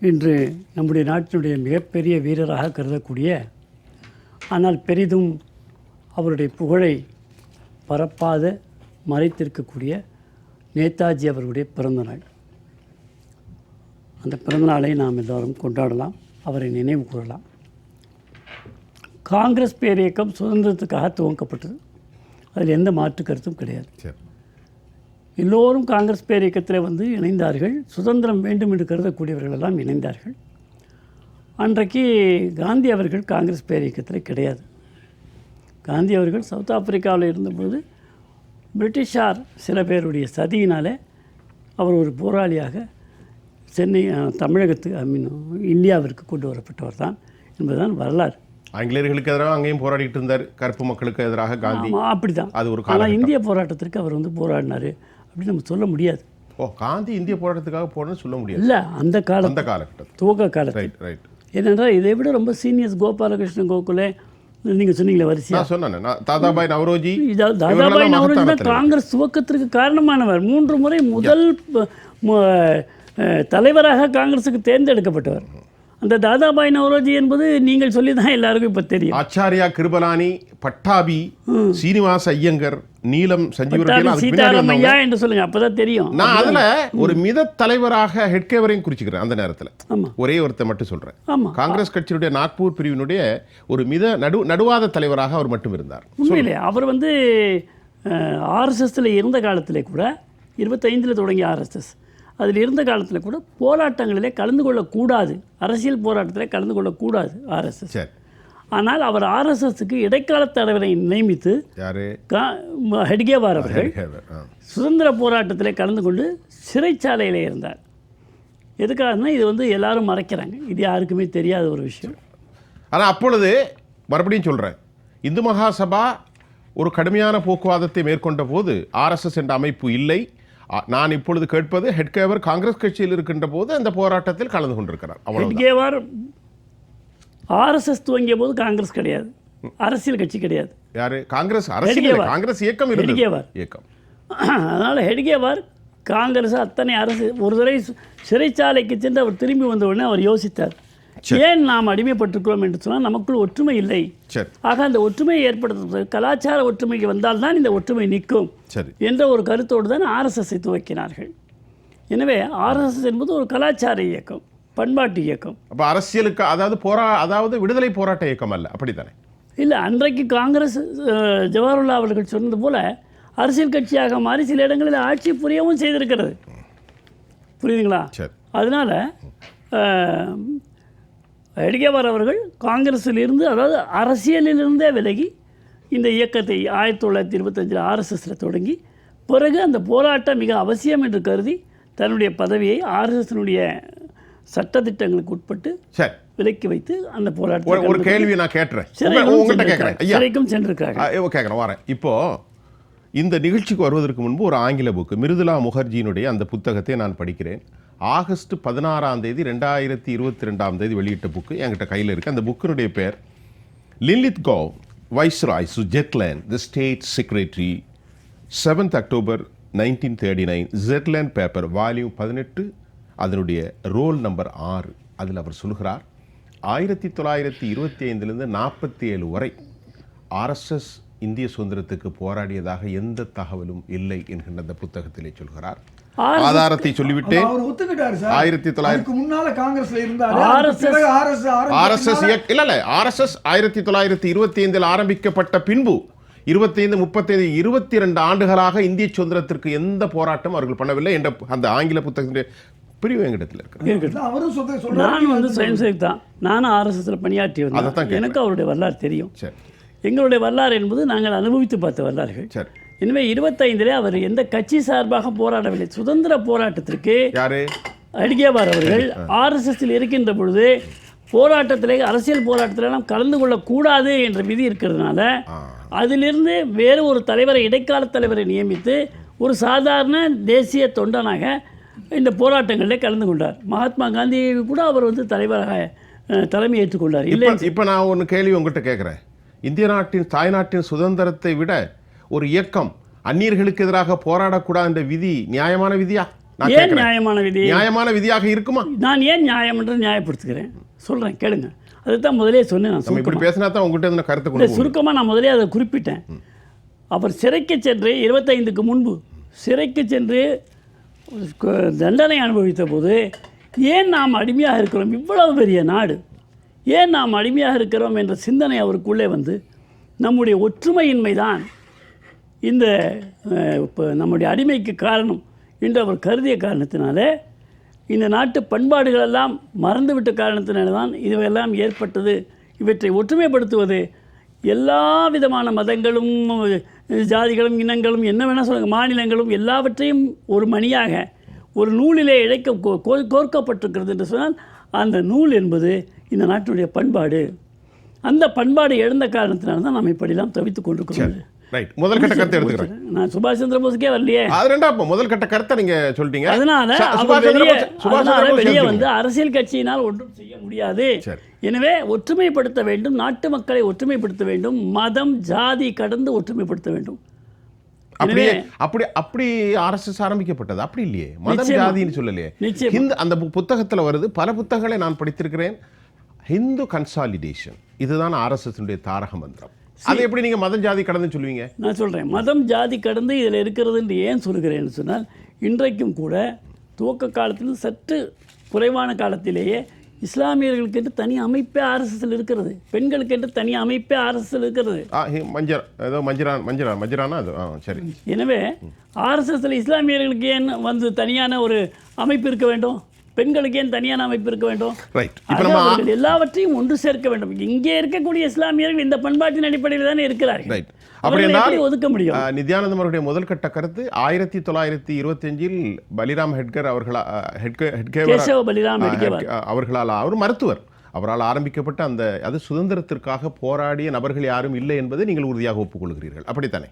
இன்று நம்முடைய நாட்டினுடைய மிகப்பெரிய வீரராக கருதக்கூடிய ஆனால் பெரிதும் அவருடைய புகழை பரப்பாத மறைத்திருக்கக்கூடிய நேதாஜி அவருடைய பிறந்தநாள் அந்த பிறந்தநாளை நாம் எல்லோரும் கொண்டாடலாம் அவரை நினைவு கூறலாம். காங்கிரஸ் பேரியக்கம் சுதந்திரத்துக்காக துவங்கப்பட்டது. அதில் எந்த மாற்று கருத்தும் கிடையாது. சரி. எல்லோரும் காங்கிரஸ் பேரியக்கத்தில் வந்து இணைந்தார்கள். சுதந்திரம் வேண்டும் என்று கருதக்கூடியவர்கள் எல்லாம் இணைந்தார்கள். அன்றைக்கு காந்தி அவர்கள் காங்கிரஸ் பேரியக்கத்தில் கிடையாது. காந்தி அவர்கள் சவுத் ஆப்பிரிக்காவில் இருந்தபொழுது பிரிட்டிஷார் சில பேருடைய சதியினாலே அவர் ஒரு போராளியாக சென்னை அஹ், தமிழகத்து ஐ மீன் இந்தியாவிற்கு கொண்டு வரப்பட்டவர் தான் என்பதுதான் வரலாறு. ஆங்கிலேயர்களுக்கு எதிராக அங்கேயும் போராடிட்டு இருந்தார். கருப்பு மக்களுக்கு எதிராக காந்தி. அப்படி தான் அது ஒரு ஆனால் இந்திய போராட்டத்திற்கு அவர் வந்து போராடினார். அப்படின்னு நம்ம சொல்ல முடியாது. ஓ காந்தி இந்திய போராட்டத்துக்காக போனேன்னு சொல்ல முடியாது. இல்லை அந்த காலம் அந்த காலகட்டம் துவக்க காலத்தில். ரைட் ரைட் ஏனென்றால் இதை விட ரொம்ப சீனியர்ஸ் கோபாலகிருஷ்ணன் கோகுலே நீங்கள் சொன்னீங்களே வரிசையா? நான் சொன்னேன் தாதாபாய் நவரோஜி இதா- தாதாபாய் நவரோஜி தான். காங்கிரஸ் துவக்கத்திற்கு காரணமானவர். மூன்று முறை முதல் தலைவராக காங்கிரஸுக்கு தேர்ந்தெடுக்கப்பட்டவர். அந்த தாதாபாய் நவரோஜி என்பது நீங்கள் சொல்லி தான் எல்லாருக்கும் இப்போ தெரியும். ஆச்சாரியா கிருபலானி பட்டாபி சீனிவாச ஐயங்கர் நீலம் சஞ்சீவ சீதாராம் ஐயா என்று சொல்லுங்க அப்பதான் தெரியும். நான் அதுல ஒரு மித தலைவராக ஹெட்கேவரையும் குறிச்சுக்கிறேன் அந்த நேரத்துல. ஒரே ஒருத்தர் மட்டும் சொல்றேன். காங்கிரஸ் கட்சியினுடைய நாக்பூர் பிரிவினுடைய ஒரு மித நடு நடுவாத தலைவராக அவர் மட்டும் இருந்தார். உண்மையிலே அவர் வந்து ஆர்எஸ்எஸ்ல இருந்த காலத்திலே கூட இருபத்தைந்தில் தொடங்கிய ஆர்எஸ்எஸ் அதில் இருந்த காலத்தில் கூட போராட்டங்களிலே கலந்து கொள்ளக்கூடாது. அரசியல் போராட்டத்தில் கலந்து கொள்ளக்கூடாது ஆர்எஸ்எஸ் ஆனால் அவர் ஆர்எஸ்எஸ்க்கு இடைக்கால தலைவரை நியமித்து ஹெட்கேவார் அவர்கள். சுதந்திர போராட்டத்திலே கலந்து கொண்டு சிறைச்சாலையில் இருந்தார். எதுக்காகனா இது வந்து எல்லாரும் மறைக்கிறாங்க. இது யாருக்குமே தெரியாத ஒரு விஷயம். ஆனா அப்பொழுது மறுபடியும் சொல்றேன். இந்து மகாசபா ஒரு கடுமையான போக்குவாதத்தை மேற்கொண்ட போது ஆர்எஸ்எஸ் என்ற அமைப்பு இல்லை. நான் இப்பொழுது கேட்பது ஹெட்கேவர் காங்கிரஸ் கட்சியில் இருக்கின்ற போது அந்த போராட்டத்தில் கலந்து கொண்டிருக்கிறார். ஹெட்கேவார் ஆர்எஸ்எஸ் துவங்கிய போது காங்கிரஸ் கிடையாது. அரசியல் கட்சி கிடையாது. யாரு? காங்கிரஸ் அரசியல். காங்கிரஸ் இயக்கம் ஹெட்கேவர். இயக்கம். அதனால் ஹெட்கேவார் காங்கிரஸ் அத்தனை அரசு ஒரு தடவை சிறைச்சாலைக்கு சென்று அவர் திரும்பி வந்த உடனே அவர் யோசித்தார். ஏன் நாம் அடிமைப்பட்டிருக்கிறோம் என்று சொன்னால் நமக்குள் ஒற்றுமை இல்லை. ஆக அந்த ஒற்றுமையை ஏற்படுத்துவதற்கு கலாச்சார ஒற்றுமைக்கு வந்தால்தான் இந்த ஒற்றுமை நிற்கும் என்ற ஒரு கருத்தோடு தான் ஆர்எஸ்எஸ்ஸை துவக்கினார்கள். எனவே ஆர்எஸ்எஸ் என்பது ஒரு கலாச்சார இயக்கம் பண்பாட்டு இயக்கம். அப்ப அரசியலுக்கு அதாவது போரா அதாவது விடுதலை போராட்ட இயக்கம் அல்ல அப்படித்தானே? இல்லை அன்றைக்கு காங்கிரஸ் அஹ், ஜவஹர்லால் அவர்கள் சொன்னது போல அரசியல் கட்சியாக மாறி சில இடங்களில் ஆட்சி புரியவும் செய்திருக்கிறது. புரியுதுங்களா? அதனால் எடிகேவார் அவர்கள் காங்கிரஸிலிருந்து அதாவது அரசியலிலிருந்தே விலகி இந்த இயக்கத்தை ஆயிரத்தி தொள்ளாயிரத்தி இருபத்தஞ்சில் ஆர்எஸ்எஸில் தொடங்கி பிறகு அந்த போராட்டம் மிக அவசியம் என்று கருதி தன்னுடைய பதவியை ஆர்எஸ்எஸ்னுடைய சட்டத்திட்டங்களுக்கு உட்பட்டு விலக்கி வைத்து அந்த ஒரு போராட்டத்தை ஒரு கேள்வியை நான் கேட்டுறேன். சிறைக்கும் உங்கள்கிட்ட கேட்குறேன் வரேன். இப்போ இந்த நிகழ்ச்சிக்கு வருவதற்கு முன்பு ஒரு ஆங்கில புக்கு மிருதுலா முகர்ஜியினுடைய அந்த புத்தகத்தை நான் படிக்கிறேன். ஆகஸ்ட் பதினாறாம் தேதி ரெண்டாயிரத்தி இருபத்தி ரெண்டாம் தேதி வெளியிட்ட புக்கு என்கிட்ட கையில் இருக்குது அந்த புக்கினுடைய பேர் Linlithgow viceroy Zetland the state secretary seventh October nineteen thirty nine Zetland paper volume பதினெட்டு அதனுடைய ரோல் நம்பர் ஆறு. அதில் அவர் சொல்கிறார் ஆயிரத்தி தொள்ளாயிரத்தி இருபத்தி ஐந்துலேருந்து நாற்பத்தி ஏழு வரை ஆர்எஸ்எஸ் இந்திய சுதந்திரத்துக்கு போராடியதாக எந்த தகவலும் இல்லை என்கின்ற அந்த புத்தகத்திலே சொல்கிறார். ஆதாரத்தை சொல்லிவிட்டேன். அவர் ஒத்துக்கிட்டாரு சார். ஆயிரத்தி தொள்ளாயிரத்தி அதுக்கு முன்னால காங்கிரஸ்ல இருந்தாரு. RSS அதுக்கு பிறகு ஆர்எஸ் ஆர்எஸ்எஸ் இல்ல இல்ல ஆர்எஸ்எஸ் ஆயிரத்தி தொள்ளாயிரத்தி இருபத்தி ஐந்தில் ஆரம்பிக்கப்பட்ட பின்பு இருபத்தைந்து முப்பத்தைந்து இருபத்தி ரெண்டு ஆண்டுகளாக இந்திய சுதந்திரத்திற்கு எந்த போராட்டம் அவர்கள் பண்ணவில்லை என்ற அந்த ஆங்கில புத்தகத்தினுடைய பிரிவு எங்கிடத்தில் இருக்கு? இருக்கட்டும் அவரும் சொல்ற சொல்றாரு. நான் வந்து தான். நானும் ஆர்எஸ்எஸ்ல பணியாற்றி வந்தேன். எனக்கு அவருடைய வரலாறு தெரியும். சரி. எங்களுடைய வரலாறு என்பது நாங்கள் அனுபவித்து பார்த்த வரலாறுகள். சரி. எனவே இருபத்தைந்திலே அவர் எந்த கட்சி சார்பாக போராடவில்லை சுதந்திர போராட்டத்திற்கு அடிகேவார் அவர்கள் ஆர்எஸ்எஸ்ஸில் இருக்கின்ற பொழுது போராட்டத்திலே அரசியல் போராட்டத்திலெல்லாம் கலந்து கொள்ளக்கூடாது என்ற விதி இருக்கிறதுனால அதிலிருந்து வேறு ஒரு தலைவரை இடைக்கால தலைவரை நியமித்து ஒரு சாதாரண தேசிய தொண்டனாக இந்த போராட்டங்களில் கலந்து கொண்டார். மகாத்மா காந்தி கூட அவர் வந்து தலைவராக தலைமை ஏற்றுக்கொண்டார். இல்லை இப்ப இப்ப நான் ஒன்று கேள்வி உங்ககிட்ட கேட்குறேன். இந்திய நாட்டின் தாய்நாட்டின் சுதந்திரத்தை விட ஒரு இயக்கம் அந்நியர்களுக்கு எதிராக போராடக்கூடாது என்ற விதி நியாயமான விதியா? ஏன். நியாயமான விதி? நியாயமான விதியாக இருக்குமா? நான் ஏன் நியாயம் என்று நியாயப்படுத்துகிறேன்? சொல்கிறேன் கேளுங்க. அதுதான் முதலே சொன்னேன் நான் இப்படி. பேசினா தான் உங்ககிட்ட இருந்து கருத்தை இல்லை சுருக்கமாக நான் முதலே அதை குறிப்பிட்டேன். அவர் சிறைக்கு சென்று இருபத்தைந்துக்கு முன்பு சிறைக்கு சென்று தண்டனை அனுபவித்த போது ஏன் நாம் அடிமையாக இருக்கிறோம்? இவ்வளவு பெரிய நாடு. ஏன் நாம் அடிமையாக இருக்கிறோம் என்ற சிந்தனை அவருக்குள்ளே வந்து நம்முடைய ஒற்றுமையின்மை தான் இந்த இப்போ நம்முடைய அடிமைக்கு காரணம் என்று அவர் கருதிய காரணத்தினாலே இந்த நாட்டு பண்பாடுகளெல்லாம் மறந்துவிட்ட காரணத்தினால தான் இதுவெல்லாம் ஏற்பட்டது. இவற்றை ஒற்றுமைப்படுத்துவது எல்லா விதமான மதங்களும் ஜாதிகளும் இனங்களும் என்ன வேணால் சொல்லுங்கள் மாநிலங்களும் எல்லாவற்றையும் ஒரு மணியாக ஒரு நூலிலே இழைக்க கோ- கோ- கோர்க்கப்பட்டிருக்கிறது என்று சொன்னால் அந்த நூல் என்பது இந்த நாட்டினுடைய பண்பாடு அந்த பண்பாடு எழுந்த காரணத்தினால தான் நாம் இப்படிலாம் தவித்துக் கொண்டிருக்கிறோம். ரைட் முதல் கட்ட கருத்தை எடுத்துக்கிறேன். நான் சுபாஷ் சந்திர போஸுக்கே வரலையே. அது ரெண்டா அப்போ? முதல் கட்ட கருத்தை நீங்க சொல்லிட்டீங்க. அதனால வெளியே அதனால வெளியே. வந்து அரசியல் கட்சியினால் ஒன்றும் செய்ய முடியாது. எனவே ஒற்றுமைப்படுத்த வேண்டும் நாட்டு மக்களை ஒற்றுமைப்படுத்த வேண்டும் மதம் ஜாதி கடந்து ஒற்றுமைப்படுத்த வேண்டும். அப்படியே அப்படி அப்படி ஆர்எஸ்எஸ் ஆரம்பிக்கப்பட்டது அப்படி இல்லையே. மதம். ஜாதின்னு சொல்லலையே. அந்த புத்தகத்துல வருது. பல புத்தகங்களை நான் படித்திருக்கிறேன். ஹிந்து கன்சாலிடேஷன் இதுதான் ஆர்எஸ்எஸ் தாரக மந்திரம். அது எப்படி நீங்க மதம் ஜாதி கடந்து சொல்லுவீங்க? நான் சொல்கிறேன் மதம் ஜாதி கடந்து இதில் இருக்கிறது என்று ஏன் சொல்கிறேன்னு சொன்னால் இன்றைக்கும் கூட துவக்க காலத்தில் சற்று குறைவான காலத்திலேயே இஸ்லாமியர்களுக்கென்று தனி அமைப்பே ஆர்எஸ்எஸ்ல இருக்கிறது. பெண்களுக்கென்று தனி அமைப்பே ஆர்எஸ்எஸ்ல இருக்கிறது. மஞ்சள் ஏதோ மஞ்சரான் மஞ்சரா மஞ்சரானா அது? சரி. எனவே ஆர்எஸ்எஸ்ல இஸ்லாமியர்களுக்கு ஏன் வந்து தனியான ஒரு அமைப்பு இருக்க வேண்டும்? பெண்களுக்கு ஏன் தனியான அமைப்பு இருக்க வேண்டும். ரைட் எல்லாவற்றையும் ஒன்று சேர்க்க வேண்டும். இங்கே இருக்கக்கூடிய இஸ்லாமியர்கள் இந்த பண்பாட்டின் அடிப்படையில் தானே இருக்கிறார்கள். ரைட் அப்படி ஒதுக்க முடியும்? நித்யானந்தம் அவருடைய முதல் கட்ட கருத்து ஆயிரத்தி தொள்ளாயிரத்தி இருபத்தஞ்சில் பலிராம் ஹெட்கர் அவர்களா அவர்களால் அவர் மருத்துவர். அவரால் ஆரம்பிக்கப்பட்ட அந்த அது சுதந்திரத்திற்காக போராடிய நபர்கள் யாரும் இல்லை என்பதை நீங்கள் உறுதியாக ஒப்புக்கொள்கிறீர்கள். அப்படித்தானே?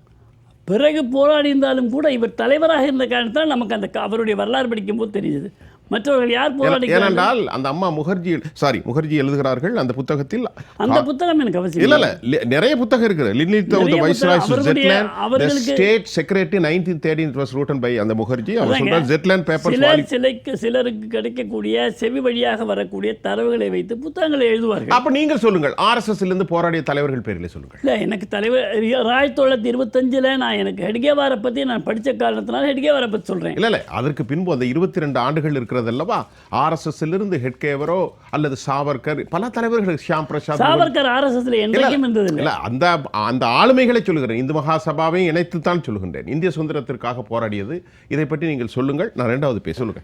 பிறகு போராடி இருந்தாலும் கூட இவர் தலைவராக இருந்த காரணத்தால் நமக்கு அந்த அவருடைய வரலாறு படிக்கும்போது தெரியுது மற்றவர்கள் யார் போராடி ஏனென்றால் அந்த அம்மா முகர்ஜி சாரி முகர்ஜி எழுதுகிறார்கள் அந்த புத்தகத்தில். அந்த புத்தகம் எனக்கு அவசியம் இல்ல இல்ல. நிறைய புத்தகம் இருக்கு லினித் ஆஃப் த வைஸ்ராய் ஜெட்லேண்ட் அவர்களுக்கு- state secretary 1913 it was written by அந்த முகர்ஜி. அவர் சொல்றார் ஜெட்லேண்ட் பேப்பர்ஸ் சிலர் சிலைக்கு சிலருக்கு கிடைக்கக்கூடிய செவி வழியாக வரக்கூடிய தரவுகளை வைத்து புத்தகங்களை எழுதுவார்கள். அப்ப நீங்கள் சொல்லுங்கள் ஆர்எஸ்எஸ் இருந்து போராடிய தலைவர்கள் பேரில் சொல்லுங்கள். இல்லை எனக்கு தலைவர் ஆயிரத்தி தொள்ளாயிரத்தி இருபத்தஞ்சில் நான் எனக்கு ஹெட்கேவாரை பற்றி நான் படித்த காரணத்தினால ஹெட்கேவாரை பற்றி சொல்கிறேன் இல்ல இல்ல அதற்கு பின்பு அந்த இருபத்தி ரெண்டு ஆண்டுகள் இருக்கிறது அல்லவா ஆர்எஸ்எஸ் இருந்து ஹெட்கேவரோ அல்லது சாவர்கர் பல தலைவர்கள் ஷியாம் பிரசாத் சாவர்கர் ஆர்எஸ்எஸ்ல என்றைக்கும் இல்ல அந்த அந்த ஆளுமைகளை சொல்லுகிறேன். இந்து மகாசபாவையும் இணைத்து தான் சொல்லுகின்றேன். இந்திய சுதந்திரத்திற்காக போராடியது. இதை பற்றி நீங்கள் சொல்லுங்கள். நான் ரெண்டாவது பேச சொல்லுங்க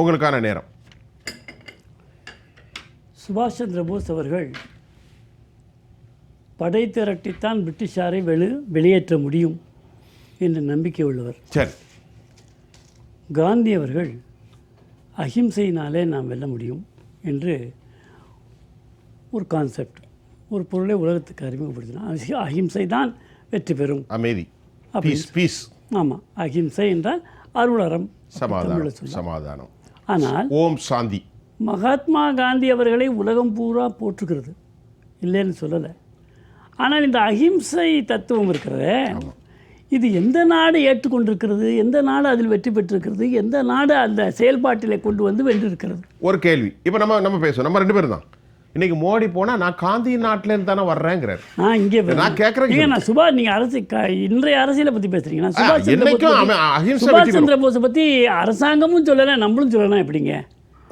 உங்களுக்கான நேரம். சுபாஷ் சந்திர போஸ் அவர்கள் படை திரட்டித்தான் பிரிட்டிஷாரை வெளி வெளியேற்ற முடியும் என்ற நம்பிக்கை உள்ளவர். சரி. காந்தி அவர்கள் அஹிம்சையினாலே நாம் வெல்ல முடியும் என்று ஒரு கான்செப்ட் ஒரு பொருளை உலகத்துக்கு அறிமுகப்படுத்தினார் அஹி- அஹிம்சை தான் வெற்றி பெறும். அமைதி. பீஸ் ஆமாம் அஹிம்சை என்றால் அருளறம் சமாதானம் சமாதானம். ஆனால் ஓம் சாந்தி. மகாத்மா காந்தி அவர்களை உலகம் பூரா போற்றுகிறது. இல்லைன்னு சொல்லலை. ஆனால் இந்த அஹிம்சை தத்துவம் இருக்கிறதே இது எந்த நாடு ஏற்றுக்கொண்டிருக்கிறது? எந்த நாடு அதில் வெற்றி பெற்றிருக்கிறது? எந்த நாடு அந்த செயல்பாட்டிலே கொண்டு வந்து வென்றிருக்கிறது? ஒரு கேள்வி. இப்போ நம்ம நம்ம பேசுவோம். நம்ம ரெண்டு பேரும் தான் இன்னைக்கு மோடி போனா நான் காந்தி நாட்டுல இருந்து தானே வர்றேங்கிறார். நான் இங்கே நான் கேட்கறேன் நான் சுபாஷ் நீங்க அரசு இன்றைய அரசியலை பத்தி பேசுறீங்க நான் சுபாஷ் சந்திர சுபாஷ் சந்திர போஸை பத்தி அரசாங்கமும் சொல்லலை நம்மளும் சொல்லலாம் எப்படிங்க?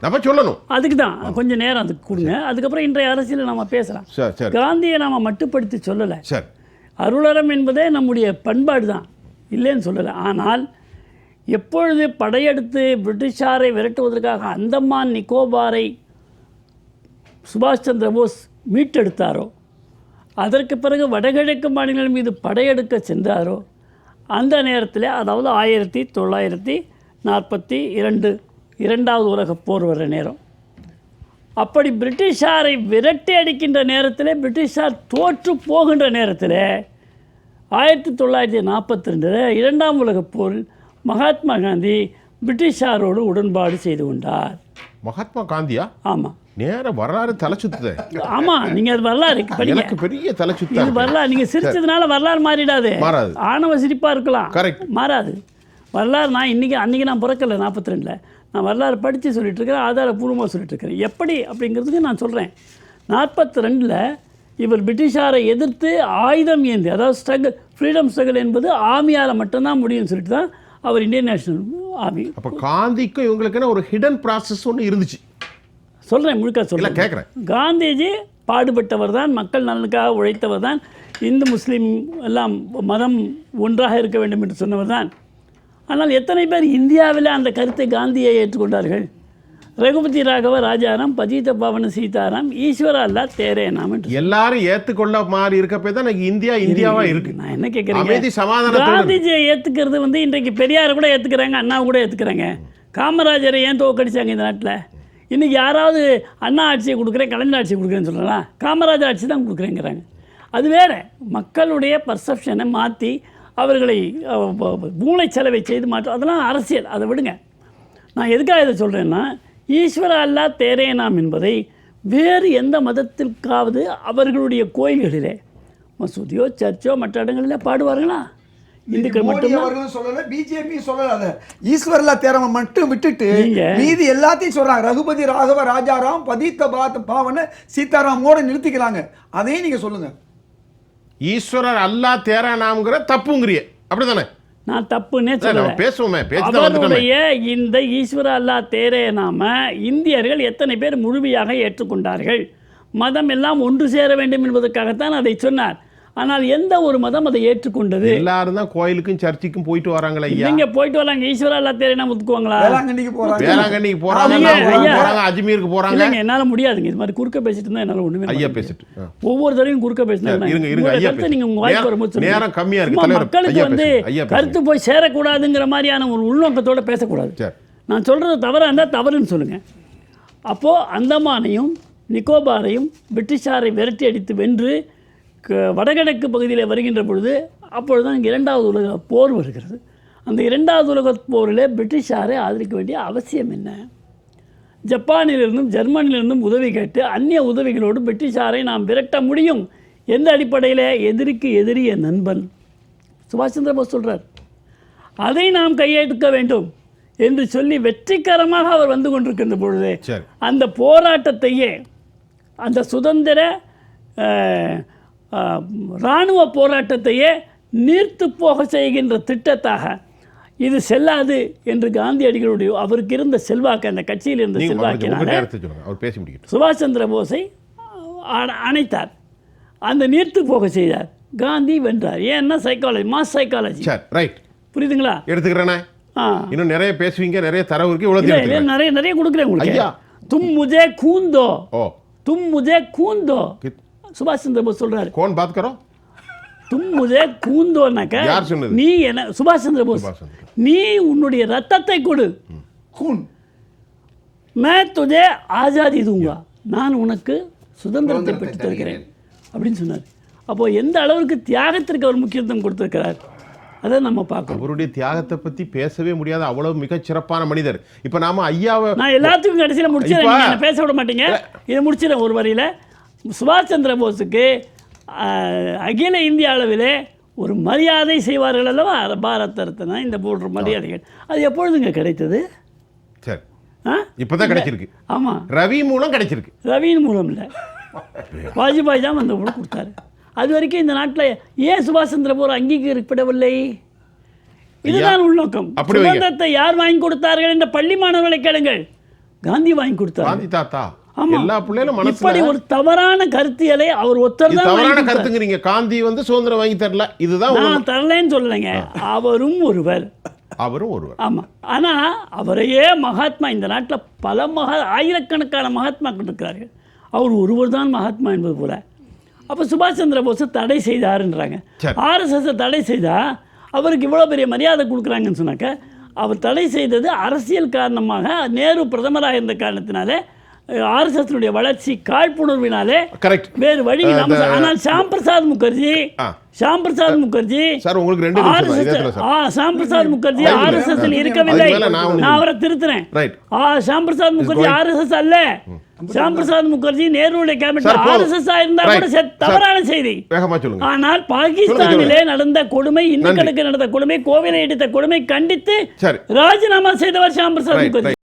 நம்ம சொல்லணும். அதுக்கு தான் கொஞ்சம் நேரம் அதுக்கு கொடுங்க. அதுக்கப்புறம் இன்றைய அரசியலை நம்ம பேசலாம். காந்தியை நாம மட்டுப்படுத்தி சொல்லலை. சரி. அருளறம் என்பதே நம்முடைய பண்பாடு தான் இல்லைன்னு சொல்லலை. ஆனால் எப்பொழுது படையெடுத்து பிரிட்டிஷாரை விரட்டுவதற்காக அந்தமான் நிக்கோபாரை சுபாஷ் சந்திர போஸ் மீட்டெடுத்தாரோ அதற்கு பிறகு வடகிழக்கு மாநிலங்கள் மீது படையெடுக்க சென்றாரோ அந்த நேரத்தில் அதாவது ஆயிரத்தி தொள்ளாயிரத்தி நாற்பத்தி இரண்டு இரண்டாவது உலக போர் வர நேரம். அப்படி பிரிட்டிஷாரை விரட்டி அடிக்கின்ற நேரத்தில் பிரிட்டிஷார் தோற்று போகின்ற நேரத்தில் ஆயிரத்தி தொள்ளாயிரத்தி நாற்பத்தி ரெண்டில் இரண்டாம் உலகப் போரில் மகாத்மா காந்தி பிரிட்டிஷாரோடு உடன்பாடு செய்து கொண்டார். மகாத்மா காந்தியா? ஆமாம் நேர வரலாறு தலை சுத்துதே ஆமாம் நீங்கள் அது வரலாறு எனக்கு பெரிய தலை சுத்தா இது வரலாறு நீங்கள் சிரிச்சதுனால வரலாறு மாறிடாது. மாறாது. ஆணவ சிரிப்பாக இருக்கலாம். Correct. மாறாது. வரலாறு நான் இன்றைக்கி அன்றைக்கி நான் பிறக்கல நாற்பத்தி ரெண்டில். நான் வரலாறு படித்து சொல்லிட்டு இருக்கிறேன் ஆதாரபூர்வமாக சொல்லிட்டு இருக்கிறேன். எப்படி அப்படிங்கிறதுக்கு நான் சொல்கிறேன் நாற்பத்தி ரெண்டில் இவர் பிரிட்டிஷாரை எதிர்த்து ஆயுதம் ஏந்தி அதாவது ஸ்ட்ரகிள் ஃப்ரீடம் ஸ்ட்ரகிள் என்பது ஆர்மியால் மட்டும்தான் முடியும்னு சொல்லிட்டு தான் அவர் இந்தியன் நேஷனல் ஆர்மி அப்போ காந்திக்கும் இவங்களுக்குன்னு ஒரு ஹிடன் ப்ராசஸ் ஒன்று இருந்துச்சு? சொல்கிறேன் முழுக்க சொல்கிறேன் கேட்குறேன் காந்திஜி பாடுபட்டவர் தான் மக்கள் நலனுக்காக உழைத்தவர் தான் இந்து முஸ்லீம் எல்லாம் மதம் ஒன்றாக இருக்க வேண்டும் என்று சொன்னவர் தான். ஆனால் எத்தனை பேர் இந்தியாவில் அந்த கருத்தை காந்தியை ஏற்றுக்கொண்டார்கள்? ரகுபதி ராகவ ராஜாராம் பஜித பவன சீதாராம் ஈஸ்வர அல்லா தேரேனாம் என்று எல்லாரும் ஏற்றுக்கொள்ள மாதிரி இருக்கப்பே தான் இந்தியா இந்தியாவா இருக்கு. நான் என்ன கேட்குறேன் காந்திஜியை ஏற்றுக்கிறது வந்து இன்றைக்கு பெரியாரை கூட ஏற்றுக்கிறாங்க அண்ணாவை கூட ஏற்றுக்கிறாங்க காமராஜரை ஏன் தோக்கடிச்சாங்க இந்த நாட்டில்? இன்றைக்கி யாராவது அண்ணா ஆட்சியை கொடுக்குறேன் கலைஞர் ஆட்சியை கொடுக்குறேன்னு சொல்லலாம். காமராஜர் ஆட்சி தான் கொடுக்குறேங்கிறாங்க. அது வேற மக்களுடைய பர்செப்ஷனை மாற்றி அவர்களை ப- மூளைச்சலவை செய்து மாற்ற அதெல்லாம் அரசியல் அதை விடுங்க. நான் எதுக்காக இதை சொல்கிறேன்னா ஈஸ்வர அல்லா தேரேனாம் என்பதை வேறு எந்த மதத்திற்காவது அவர்களுடைய கோயில்களிலே மசூதியோ சர்ச்சோ மற்ற இடங்களில் பாடுவார்களா? இந்துக்கள் மோடி மட்டும்தான்? அவர்களும் சொல்லல பிஜேபி சொல்லல அத ஈஸ்வர்லா தேரம மட்டும் விட்டுட்டு நீங்க- மீதி எல்லாத்தையும் சொல்றாங்க. ரகுபதி ராகவ ராஜாராம் பதித்த பாத் பாவன சீதாராமோட நிறுத்திக்கிறாங்க. அதையும் நீங்க சொல்லுங்க. ஈஸ்வரர் அல்லா தேரா நாம்ங்கிற தப்புங்கிறிய. அப்படிதானே நான் தப்புன்னே நம்ம பேசுவோமே அவருடைய இந்த ஈஸ்வர அல்லா தேரே நாம இந்தியர்கள் எத்தனை பேர் முழுமையாக ஏற்றுக்கொண்டார்கள்? மதம் எல்லாம் ஒன்று சேர வேண்டும் என்பதற்காகத்தான் அதை சொன்னார். ஆனால் எந்த ஒரு மதம் அதை ஏற்றுக்கொண்டது? எல்லாரும் தான் கோயிலுக்கும் சர்ச்சுக்கும் போயிட்டு வராங்களே ஐயா. நீங்க போயிட்டு வராங்க ஈஸ்வர அல்லா தேரே நாம ஒத்துக்குவாங்களா வேளாங்கண்ணிக்கு போறாங்க. வேளாங்கண்ணிக்கு போறாங்க அஜ்மீருக்கு போறாங்க. இல்லைங்க என்னால முடியாதுங்க. இது மாதிரி குறுக்க பேசிட்டு இருந்தா என்னால ஒண்ணுமே ஐயா. பேசிட்டு. ஒவ்வொரு தடவையும் குறுக்க பேசினா இருங்க, இருங்க, ஐயா. நீங்க உங்க வாய்ப்பு வரும்போது சொல்லுங்க. நேரம் கம்மியா இருக்கு மக்களுக்கு வந்து. கருத்து போய் சேரக்கூடாதுங்கிற மாதிரியான ஒரு உள்நோக்கத்தோட பேசக்கூடாது. நான் சொல்றது தவறா இருந்தால் தவறுன்னு சொல்லுங்க. அப்போ அந்தமானையும் நிக்கோபாரையும் பிரிட்டிஷாரை விரட்டி அடித்து வென்று வடகிழக்கு பகுதியில் வருகின்ற பொழுது அப்பொழுது தான் இரண்டாவது உலக போர் வருகிறது. அந்த இரண்டாவது உலக போரில் பிரிட்டிஷாரை ஆதரிக்க வேண்டிய அவசியம் என்ன? ஜப்பானிலிருந்தும் ஜெர்மனியிலிருந்தும் உதவி கேட்டு அந்நிய உதவிகளோடு பிரிட்டிஷாரை நாம் விரட்ட முடியும். எந்த அடிப்படையில்? எதிரிக்கு எதிரி என் நண்பன். சுபாஷ் சந்திர போஸ் சொல்றார் அதை நாம் கையெடுக்க வேண்டும் என்று சொல்லி வெற்றிகரமாக அவர் வந்து கொண்டிருக்கின்ற பொழுது அந்த போராட்டத்தையே அந்த சுதந்திர இராணுவ போராட்டத்தையே நீர்த்து போக செய்கின்ற திட்டத்தாக இது செல்லாது என்று காந்தியடிகளுடைய அவருக்கு இருந்த செல்வாக்கு அந்த கட்சியில் இருந்த முடிக்கட்டும். சுபாஷ் சந்திர போஸை அணைத்தார். அந்த நீர்த்து போக செய்தார். காந்தி வென்றார். ஏன்னா சைக்காலஜி மாஸ் சைக்காலஜி சரி ரைட் புரியுதுங்களா? எடுத்துக்கிறேனே? ஆ. இன்னும் நிறைய பேசுவீங்க நிறைய தரவு இருக்கு எடுத்துக்கிறேன். நிறைய நிறைய கொடுக்குறேன் உங்களுக்கு. தும் முஜே கூன் தோ ஓ. தும் முஜே கூன் தோ கித்- சுபாஷ் சந்திர போஸ் சொல்கிறாரு கோன் பாத்கரோ தும்முதே கூந்தோனாக்க யார் சொன்னது? நீ என்ன சுபாஷ் சந்திரபோஸ் நீ உன்னுடைய ரத்தத்தை கொடு. கூன். மே துஜே ஆஜாதி தூங்கா. நான் உனக்கு சுதந்திரத்தை பெற்று தருகிறேன். அப்படின்னு சொன்னார். அப்போ எந்த அளவுக்கு தியாகத்திற்கு அவர் முக்கியத்துவம் கொடுத்துருக்கிறார்? அதை நம்ம பார்க்கணும். அவருடைய தியாகத்தை பற்றி பேசவே முடியாத அவ்வளவு மிக சிறப்பான மனிதர். இப்போ நாம ஐயாவை நான் எல்லாத்துக்கும் கடைசியில் முடிச்சிடறேன் பேச விட மாட்டீங்க. இதை முடிச்சிடறேன் ஒரு வரியில். சுபாஷ் சந்திர போஸுக்கு அகில இந்திய அளவிலே ஒரு மரியாதை செய்வார்கள் அல்லவா? பாரத் ரத்னா இந்த போன்ற மரியாதைகள். அது எப்பொழுதுங்க கிடைத்தது? சரி. இப்பதான் கிடைச்சிருக்கு. ஆமாம் ரவி மூலம் கிடைச்சிருக்கு. ரவியின் மூலம் இல்லை. வாஜ்பாய் தான் வந்து கூட கொடுத்தாரு. அது வரைக்கும் இந்த நாட்டில் ஏன் சுபாஷ் சந்திர போஸ் அங்கீகரிக்கப்படவில்லை? இதுதான் உள்நோக்கம். சுதந்திரத்தை யார் வாங்கி கொடுத்தார்கள் என்ற பள்ளி மாணவர்களை கேளுங்கள். காந்தி வாங்கி கொடுத்தார். காந்தி தாத்தா. எல்லா பிள்ளைகளும் மனசுல இப்படி ஒரு தவறான கருத்தியலை அவர் ஒருத்தர் தான் தவறான. கருத்துங்கிறீங்க. காந்தி வந்து சுதந்திரம் வாங்கி தரல. இதுதான். நான் தரலைன்னு சொல்லலைங்க. அவரும் ஒருவர். அவரும் ஒருவர். ஆமாம் ஆனால் அவரையே மகாத்மா இந்த நாட்டில் பல மகா ஆயிரக்கணக்கான மகாத்மாக்கள் இருக்கிறார்கள். அவர் ஒருவர் தான் மகாத்மா என்பது போல. அப்போ சுபாஷ் சந்திர போஸை தடை செய்தாருன்றாங்க. சரி. ஆர்எஸ்எஸ்ஸை தடை செய்தால் அவருக்கு இவ்வளோ பெரிய மரியாதை கொடுக்குறாங்கன்னு சொன்னாக்க அவர் தடை செய்தது அரசியல் காரணமாக நேரு பிரதமராக இருந்த காரணத்தினாலே ஆர்எஸ்எஸ்னுடைய வளர்ச்சி காழ்ப்புணர்வினாலே கரெக்ட் வேறு வழி ஆனால் ஷாம் பிரசாத் முகர்ஜி. ஷாம் பிரசாத் முகர்ஜி சார் உங்களுக்கு ரெண்டு நிமிஷம் தான். இதே RSS சொல்ல சார். ஆ, ஷாம் பிரசாத் முகர்ஜி ஆர்எஸ்எஸ் அதுக்கு இருக்கவில்லை. நான் அவரை திருத்துறேன். ரைட் ஆ ஷாம் பிரசாத் முகர்ஜி ஆர்எஸ்எஸ் அல்ல. ஷாம் பிரசாத் முகர்ஜி நேருடைய கேபினட். ஆர்எஸ்எஸ் இருந்தா கூட தவறான செய்தி. ஆனால் பாகிஸ்தானிலே நடந்த கொடுமை இந்துக்களுக்கு நடந்த கொடுமை கோவிலை இடித்த கொடுமை கண்டித்து ராஜினாமா செய்தவர் ஷாம் பிரசாத் முகர்ஜி.